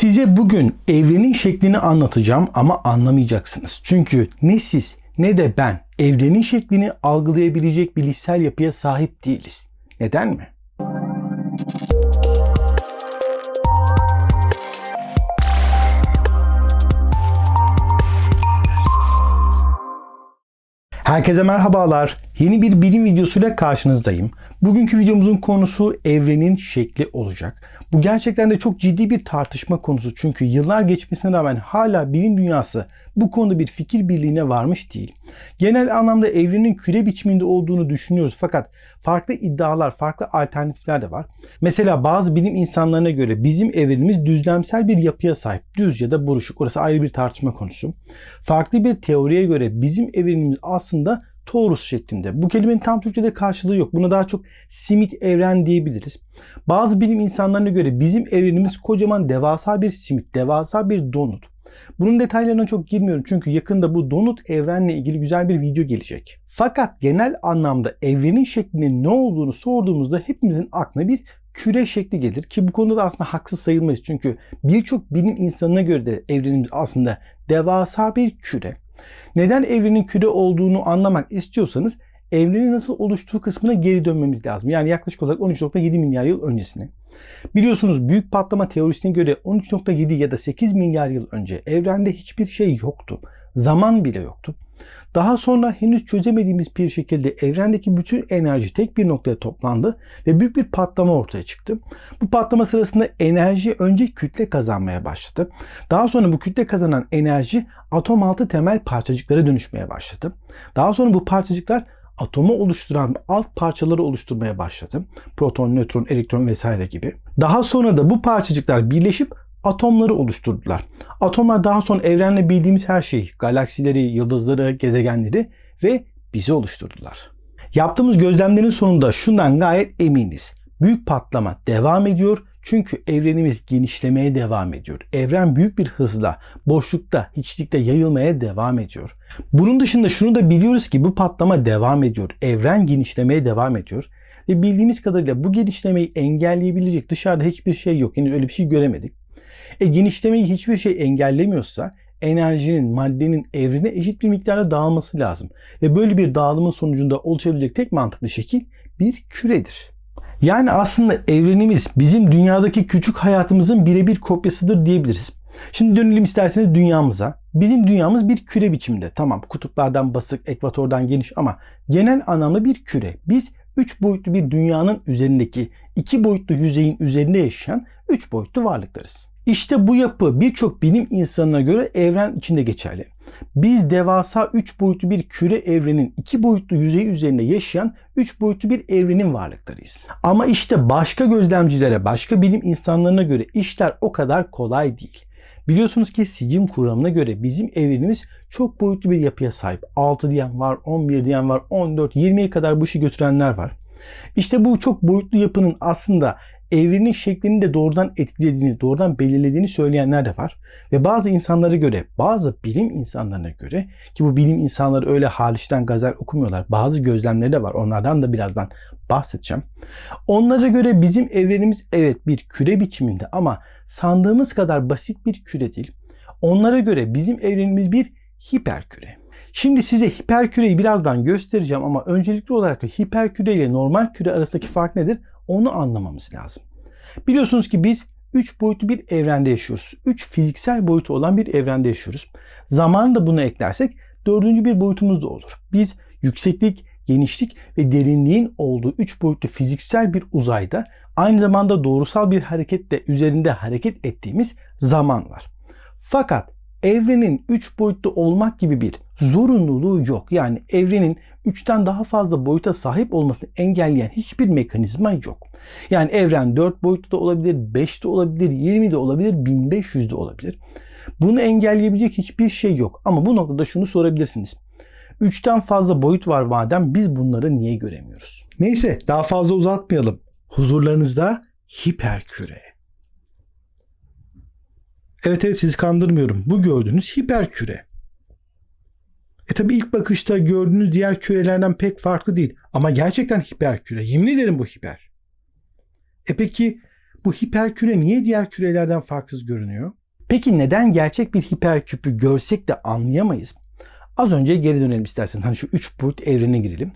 Size bugün evrenin şeklini anlatacağım ama anlamayacaksınız. Çünkü ne siz ne de ben evrenin şeklini algılayabilecek bilişsel yapıya sahip değiliz. Neden mi? Herkese merhabalar. Yeni bir bilim videosuyla karşınızdayım. Bugünkü videomuzun konusu evrenin şekli olacak. Bu gerçekten de çok ciddi bir tartışma konusu çünkü yıllar geçmesine rağmen hala bilim dünyası bu konuda bir fikir birliğine varmış değil. Genel anlamda evrenin küre biçiminde olduğunu düşünüyoruz fakat farklı iddialar, farklı alternatifler de var. Mesela bazı bilim insanlarına göre bizim evrenimiz düzlemsel bir yapıya sahip. Düz ya da buruşuk. Orası ayrı bir tartışma konusu. Farklı bir teoriye göre bizim evrenimiz aslında torus şeklinde. Bu kelimenin tam Türkçe'de karşılığı yok. Buna daha çok simit evren diyebiliriz. Bazı bilim insanlarına göre bizim evrenimiz kocaman devasa bir simit, devasa bir donut. Bunun detaylarına çok girmiyorum çünkü yakında bu donut evrenle ilgili güzel bir video gelecek. Fakat genel anlamda evrenin şeklinin ne olduğunu sorduğumuzda hepimizin aklına bir küre şekli gelir ki bu konuda da aslında haksız sayılmayız. Çünkü birçok bilim insanına göre de evrenimiz aslında devasa bir küre. Neden evrenin küre olduğunu anlamak istiyorsanız evrenin nasıl oluştuğu kısmına geri dönmemiz lazım. Yani yaklaşık olarak 13.7 milyar yıl öncesine. Biliyorsunuz büyük patlama teorisine göre 13.7 ya da 8 milyar yıl önce evrende hiçbir şey yoktu. Zaman bile yoktu. Daha sonra henüz çözemediğimiz bir şekilde evrendeki bütün enerji tek bir noktaya toplandı ve büyük bir patlama ortaya çıktı. Bu patlama sırasında enerji önce kütle kazanmaya başladı. Daha sonra bu kütle kazanan enerji atom altı temel parçacıklara dönüşmeye başladı. Daha sonra bu parçacıklar atomu oluşturan alt parçaları oluşturmaya başladı. Proton, nötron, elektron vesaire gibi. Daha sonra da bu parçacıklar birleşip atomları oluşturdular. Atomlar daha sonra evrenle bildiğimiz her şeyi, galaksileri, yıldızları, gezegenleri ve bizi oluşturdular. Yaptığımız gözlemlerin sonunda şundan gayet eminiz. Büyük patlama devam ediyor çünkü evrenimiz genişlemeye devam ediyor. Evren büyük bir hızla, boşlukta, hiçlikte yayılmaya devam ediyor. Bunun dışında şunu da biliyoruz ki bu patlama devam ediyor. Evren genişlemeye devam ediyor. Ve bildiğimiz kadarıyla bu genişlemeyi engelleyebilecek dışarıda hiçbir şey yok. Henüz öyle bir şey göremedik. E genişlemeyi hiçbir şey engellemiyorsa enerjinin, maddenin evrene eşit bir miktarda dağılması lazım. Ve böyle bir dağılımın sonucunda oluşabilecek tek mantıklı şekil bir küredir. Yani aslında evrenimiz bizim dünyadaki küçük hayatımızın birebir kopyasıdır diyebiliriz. Şimdi dönelim isterseniz dünyamıza. Bizim dünyamız bir küre biçiminde. Tamam kutuplardan basık, ekvatordan geniş ama genel anlamda bir küre. Biz 3 boyutlu bir dünyanın üzerindeki 2 boyutlu yüzeyin üzerinde yaşayan 3 boyutlu varlıklarız. İşte bu yapı birçok bilim insanına göre evren içinde geçerli. Biz devasa 3 boyutlu bir küre evrenin 2 boyutlu yüzeyi üzerinde yaşayan 3 boyutlu bir evrenin varlıklarıyız. Ama işte başka gözlemcilere, başka bilim insanlarına göre işler o kadar kolay değil. Biliyorsunuz ki sicim kuramına göre bizim evrenimiz çok boyutlu bir yapıya sahip. 6 diyen var, 11 diyen var, 14, 20'ye kadar bu işi götürenler var. İşte bu çok boyutlu yapının aslında evrenin şeklini de doğrudan etkilediğini, doğrudan belirlediğini söyleyenler de var. Ve bazı insanlara göre, bazı bilim insanlarına göre ki bu bilim insanları öyle haliçten gazel okumuyorlar. Bazı gözlemleri de var. Onlardan da birazdan bahsedeceğim. Onlara göre bizim evrenimiz evet bir küre biçiminde ama sandığımız kadar basit bir küre değil. Onlara göre bizim evrenimiz bir hiperküre. Şimdi size hiperküreyi birazdan göstereceğim ama öncelikli olarak hiperküre ile normal küre arasındaki fark nedir? Onu anlamamız lazım. Biliyorsunuz ki biz 3 boyutlu bir evrende yaşıyoruz. 3 fiziksel boyutu olan bir evrende yaşıyoruz. Zamanı da bunu eklersek dördüncü bir boyutumuz da olur. Biz yükseklik, genişlik ve derinliğin olduğu 3 boyutlu fiziksel bir uzayda aynı zamanda doğrusal bir hareketle üzerinde hareket ettiğimiz zaman var. Fakat evrenin 3 boyutlu olmak gibi bir zorunluluğu yok. Yani evrenin 3'ten daha fazla boyuta sahip olmasını engelleyen hiçbir mekanizma yok. Yani evren 4 boyutlu da olabilir, 5 de olabilir, 20 de olabilir, 1500 de olabilir. Bunu engelleyebilecek hiçbir şey yok. Ama bu noktada şunu sorabilirsiniz. 3'ten fazla boyut var madem biz bunları niye göremiyoruz? Neyse daha fazla uzatmayalım. Huzurlarınızda hiperküre. Evet evet sizi kandırmıyorum. Bu gördüğünüz hiperküre. E tabi ilk bakışta gördüğünüz diğer kürelerden pek farklı değil. Ama gerçekten hiperküre. Yemin ederim bu hiper. E peki Bu hiperküre niye diğer kürelerden farksız görünüyor? Peki neden gerçek bir hiperküpü görsek de anlayamayız? Az önce geri dönelim istersen. Hani şu 3 boyut evrene girelim.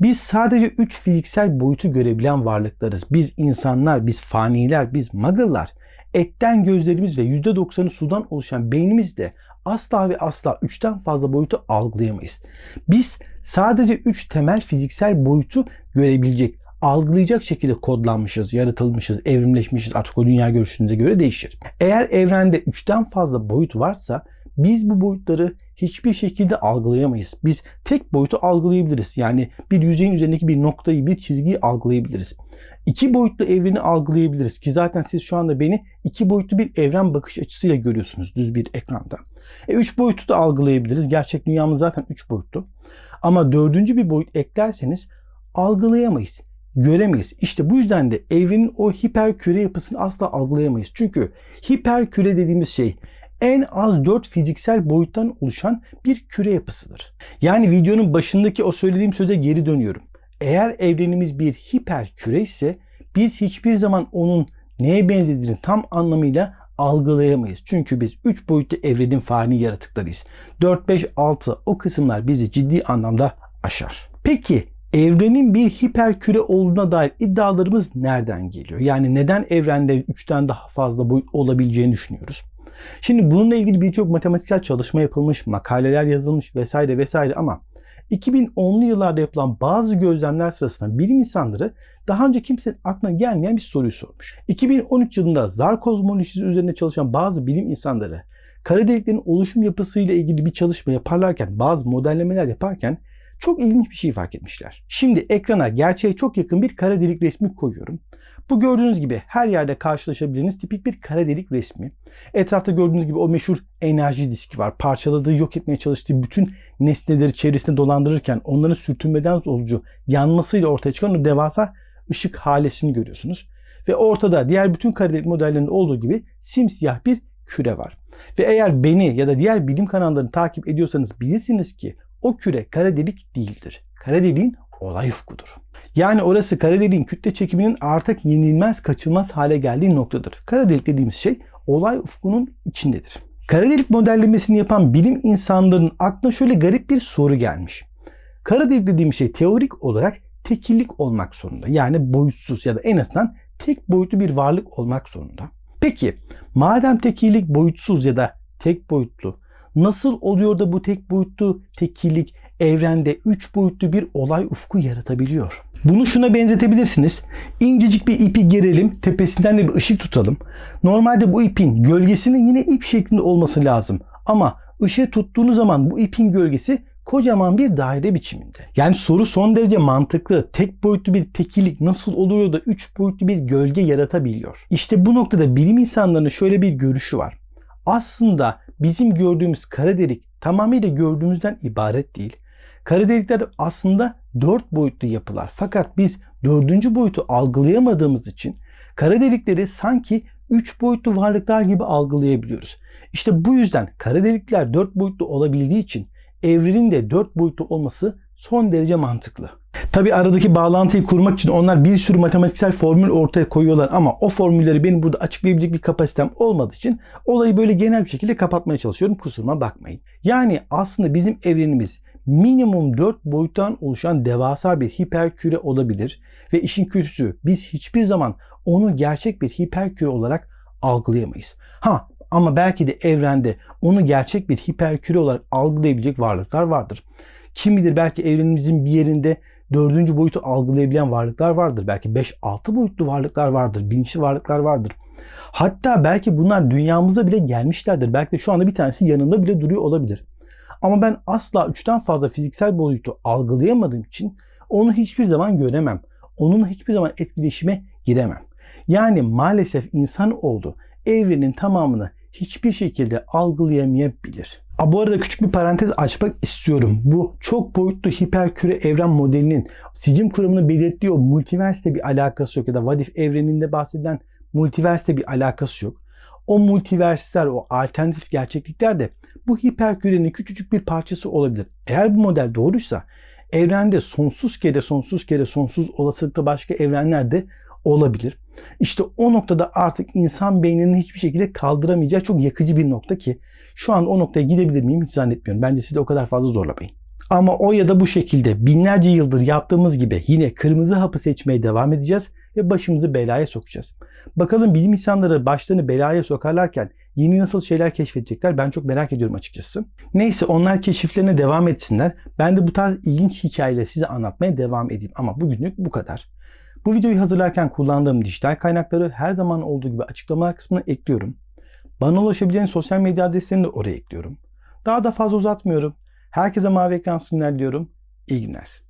Biz sadece 3 fiziksel boyutu görebilen varlıklarız. Biz insanlar, biz faniler, biz muggle'lar. Etten gözlerimiz ve %90'ı sudan oluşan beynimiz de asla ve asla 3'ten fazla boyutu algılayamayız. Biz sadece 3 temel fiziksel boyutu görebilecek, algılayacak şekilde kodlanmışız, yaratılmışız, evrimleşmişiz. Artık o dünya görüşünüze göre değişir. Eğer evrende 3'ten fazla boyut varsa biz bu boyutları hiçbir şekilde algılayamayız. Biz tek boyutu algılayabiliriz. Yani bir yüzeyin üzerindeki bir noktayı, bir çizgiyi algılayabiliriz. İki boyutlu evreni algılayabiliriz ki zaten siz şu anda beni iki boyutlu bir evren bakış açısıyla görüyorsunuz düz bir ekranda. E, üç boyutu da algılayabiliriz. Gerçek dünyamız zaten üç boyutlu. Ama dördüncü bir boyut eklerseniz algılayamayız göremeyiz. İşte bu yüzden de evrenin o hiper küre yapısını asla algılayamayız. Çünkü hiper küre dediğimiz şey en az 4 fiziksel boyuttan oluşan bir küre yapısıdır. Yani videonun başındaki o söylediğim söze geri dönüyorum. Eğer evrenimiz bir hiper küre ise biz hiçbir zaman onun neye benzediğini tam anlamıyla algılayamayız. Çünkü biz 3 boyutlu evrenin fani yaratıklarıyız. 4, 5, 6 o kısımlar bizi ciddi anlamda aşar. Peki evrenin bir hiper küre olduğuna dair iddialarımız nereden geliyor? Yani neden evrende 3'ten daha fazla boyut olabileceğini düşünüyoruz? Şimdi bununla ilgili birçok matematiksel çalışma yapılmış, makaleler yazılmış vesaire vesaire ama 2010'lu yıllarda yapılan bazı gözlemler sırasında bilim insanları daha önce kimsenin aklına gelmeyen bir soruyu sormuş. 2013 yılında zar kozmolojisi üzerine çalışan bazı bilim insanları kara deliklerin oluşum yapısıyla ilgili bir çalışma yaparlarken, bazı modellemeler yaparken çok ilginç bir şey fark etmişler. Şimdi ekrana gerçeğe çok yakın bir kara delik resmi koyuyorum. Bu gördüğünüz gibi her yerde karşılaşabileceğiniz tipik bir kara delik resmi. Etrafta gördüğünüz gibi o meşhur enerji diski var. Parçaladığı, yok etmeye çalıştığı bütün nesneleri çevresinde dolandırırken onların sürtünmeden sonucu yanmasıyla ortaya çıkan o devasa ışık halesini görüyorsunuz. Ve ortada diğer bütün kara delik modellerinde olduğu gibi simsiyah bir küre var. Ve eğer beni ya da diğer bilim kanallarını takip ediyorsanız bilirsiniz ki o küre kara delik değildir. Kara deliğin olay ufkudur. Yani orası kara deliğin kütle çekiminin artık yenilmez kaçılmaz hale geldiği noktadır. Kara delik dediğimiz şey olay ufkunun içindedir. Kara delik modellemesini yapan bilim insanlarının aklına şöyle garip bir soru gelmiş. Kara delik dediğimiz şey teorik olarak tekillik olmak zorunda. Yani boyutsuz ya da en azından tek boyutlu bir varlık olmak zorunda. Peki madem tekillik boyutsuz ya da tek boyutlu nasıl oluyor da bu tek boyutlu tekillik evrende 3 boyutlu bir olay ufku yaratabiliyor? Bunu şuna benzetebilirsiniz. İncecik bir ipi gerelim, tepesinden de bir ışık tutalım. Normalde bu ipin gölgesinin yine ip şeklinde olması lazım. Ama ışığı tuttuğunuz zaman bu ipin gölgesi kocaman bir daire biçiminde. Yani soru son derece mantıklı. Tek boyutlu bir tekillik nasıl oluyor da 3 boyutlu bir gölge yaratabiliyor? İşte bu noktada bilim insanlarının şöyle bir görüşü var. Aslında bizim gördüğümüz kara delik tamamıyla gördüğümüzden ibaret değil. Kara delikler aslında 4 boyutlu yapılar. Fakat biz 4. boyutu algılayamadığımız için kara delikleri sanki 3 boyutlu varlıklar gibi algılayabiliyoruz. İşte bu yüzden kara delikler 4 boyutlu olabildiği için evrenin de 4 boyutlu olması son derece mantıklı. Tabi aradaki bağlantıyı kurmak için onlar bir sürü matematiksel formül ortaya koyuyorlar ama o formülleri benim burada açıklayabilecek bir kapasitem olmadığı için olayı böyle genel bir şekilde kapatmaya çalışıyorum. Kusuruma bakmayın. Yani aslında bizim evrenimiz minimum 4 boyuttan oluşan devasa bir hiperküre olabilir ve işin kötüsü biz hiçbir zaman onu gerçek bir hiperküre olarak algılayamayız. Ha ama belki de evrende onu gerçek bir hiperküre olarak algılayabilecek varlıklar vardır. Kim bilir belki evrenimizin bir yerinde dördüncü boyutu algılayabilen varlıklar vardır. Belki 5-6 boyutlu varlıklar vardır. Bilinçli varlıklar vardır. Hatta belki bunlar dünyamıza bile gelmişlerdir. Belki de şu anda bir tanesi yanında bile duruyor olabilir. Ama ben asla üçten fazla fiziksel boyutu algılayamadığım için onu hiçbir zaman göremem. Onunla hiçbir zaman etkileşime giremem. Yani maalesef insan oldu evrenin tamamını hiçbir şekilde algılayamayabilir. A, bu arada küçük bir parantez açmak istiyorum. Bu çok boyutlu hiperküre evren modelinin sicim kuramını belirttiği o multiverse bir alakası yok ya da Vadif evreninde bahsedilen multiverse bir alakası yok. O multiversler, o alternatif gerçeklikler de bu hiperkürenin küçücük bir parçası olabilir. Eğer bu model doğruysa evrende sonsuz kere sonsuz kere sonsuz olasılıkla başka evrenler de olabilir. İşte o noktada artık insan beyninin hiçbir şekilde kaldıramayacağı çok yakıcı bir nokta ki şu an o noktaya gidebilir miyim hiç zannetmiyorum. Bence sizi o kadar fazla zorlamayın. Ama o ya da bu şekilde binlerce yıldır yaptığımız gibi yine kırmızı hapı seçmeye devam edeceğiz ve başımızı belaya sokacağız. Bakalım bilim insanları başlarını belaya sokarlarken yeni nasıl şeyler keşfedecekler ben çok merak ediyorum açıkçası. Neyse onlar keşiflerine devam etsinler. Ben de bu tarz ilginç hikayeleri size anlatmaya devam edeyim. Ama bugünlük bu kadar. Bu videoyu hazırlarken kullandığım dijital kaynakları her zaman olduğu gibi açıklamalar kısmına ekliyorum. Bana ulaşabileceğiniz sosyal medya adreslerini de oraya ekliyorum. Daha da fazla uzatmıyorum. Herkese mavi ekran sunumlar diliyorum. İyi günler.